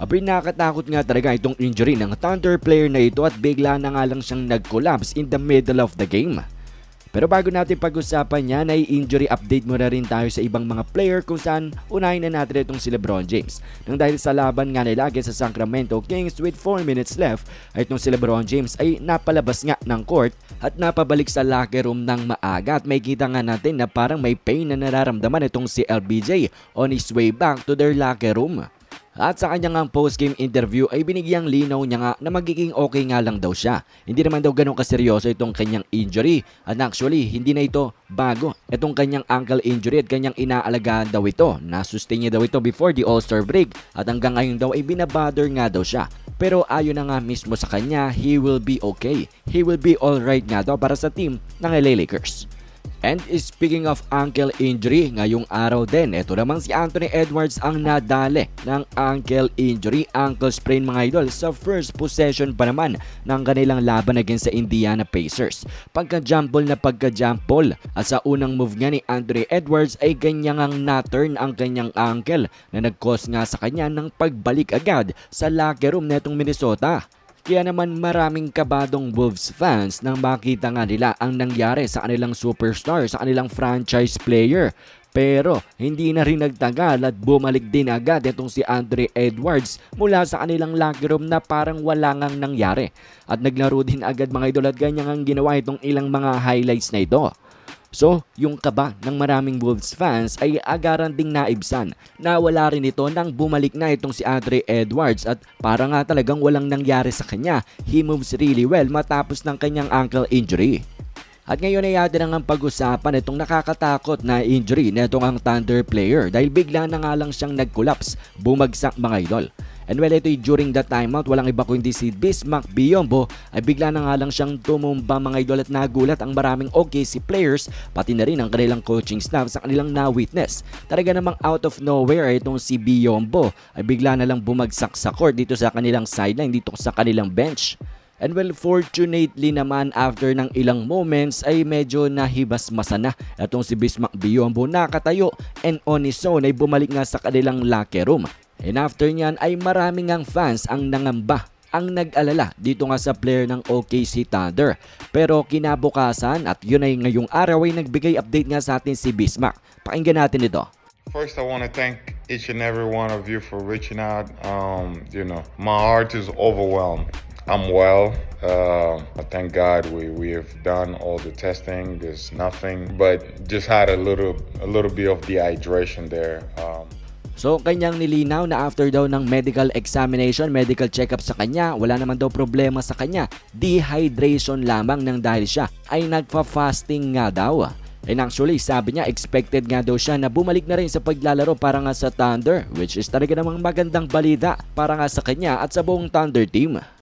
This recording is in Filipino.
Abay nakakatakot nga talaga itong injury ng Thunder player na ito at bigla na nga lang siyang nag-collapse in the middle of the game. Pero bago natin pag-usapan yan ay injury update muna rin tayo sa ibang mga player kung saan unahin na natin itong si Lebron James. Nang dahil sa laban nga nila against sa Sacramento Kings with 4 minutes left ay itong si Lebron James ay napalabas nga ng court at napabalik sa locker room ng maaga at may kita nga natin na parang may pain na nararamdaman itong si LBJ on his way back to their locker room. At sa kanyang ang post-game interview ay binigyang linaw niya nga na magiging okay nga lang daw siya. Hindi naman daw ganun kaseryoso itong kanyang injury. At actually, hindi na ito bago. Itong kanyang ankle injury at kanyang inaalagaan daw ito. Nasustain niya daw ito before the All-Star break at hanggang ngayon daw ay binabother nga daw siya. Pero ayon na nga mismo sa kanya, he will be okay. He will be alright nga daw para sa team ng LA Lakers. And speaking of ankle injury, ngayong araw din, ito naman si Anthony Edwards ang nadali ng ankle injury, ankle sprain mga idol sa first possession pa naman ng kanilang laban against sa Indiana Pacers. Pagka-jumble na pagka-jumble at sa unang move nga ni Anthony Edwards ay ganyan ang na-turn ang kanyang ankle na nag-cause nga sa kanya ng pagbalik agad sa locker room netong Minnesota. Kaya naman maraming kabadong Wolves fans nang makita nga nila ang nangyari sa kanilang superstar, sa kanilang franchise player. Pero hindi na rin nagtagal at bumalik din agad itong si Andre Edwards mula sa kanilang locker room na parang wala ngang nangyari. At naglaro din agad mga idol at ganyan ang ginawa itong ilang mga highlights na ito. So, yung kaba ng maraming Wolves fans ay agaran ding naibsan na wala rin ito nang bumalik na itong si Andre Edwards at para nga talagang walang nangyari sa kanya. He moves really well matapos ng kanyang ankle injury. At ngayon ay atin ang pag-usapan itong nakakatakot na injury na itong ang Thunder player dahil bigla na nga lang siyang nag-collapse, bumagsak mga idol. And well, ito'y during that timeout, walang iba kundi si Bismack Biombo ay bigla na nga lang siyang tumumba mga idol at nagulat ang maraming OKC players pati na rin ang kanilang coaching staff sa kanilang na-witness. Talaga namang out of nowhere itong si Biombo ay bigla na lang bumagsak sa court dito sa kanilang sideline, dito sa kanilang bench. And well, fortunately naman after ng ilang moments ay medyo nahibas-masa na itong si Bismack Biombo nakatayo and on his own ay bumalik nga sa kanilang locker room. And after niyan ay maraming ang fans ang nangamba ang nag-alala dito nga sa player ng OKC Thunder. Pero kinabukasan at yun ay ngayong araw ay nagbigay update nga sa atin si Bismack. Pakinggan natin ito. First, I want to thank each and every one of you for reaching out. Um, you know, my heart is overwhelmed. I'm well. Uh, I thank God we, we have done all the testing. There's nothing, but just had a little a little bit of dehydration there. Um, So kanyang nilinaw na after daw ng medical examination, medical check-up sa kanya, wala naman daw problema sa kanya. Dehydration lamang nang dahil siya ay nagfa-fasting nga daw. And actually, sabi niya, expected nga daw siya na bumalik na rin sa paglalaro para nga sa Thunder, which is talaga namang magandang balita para nga sa kanya at sa buong Thunder team.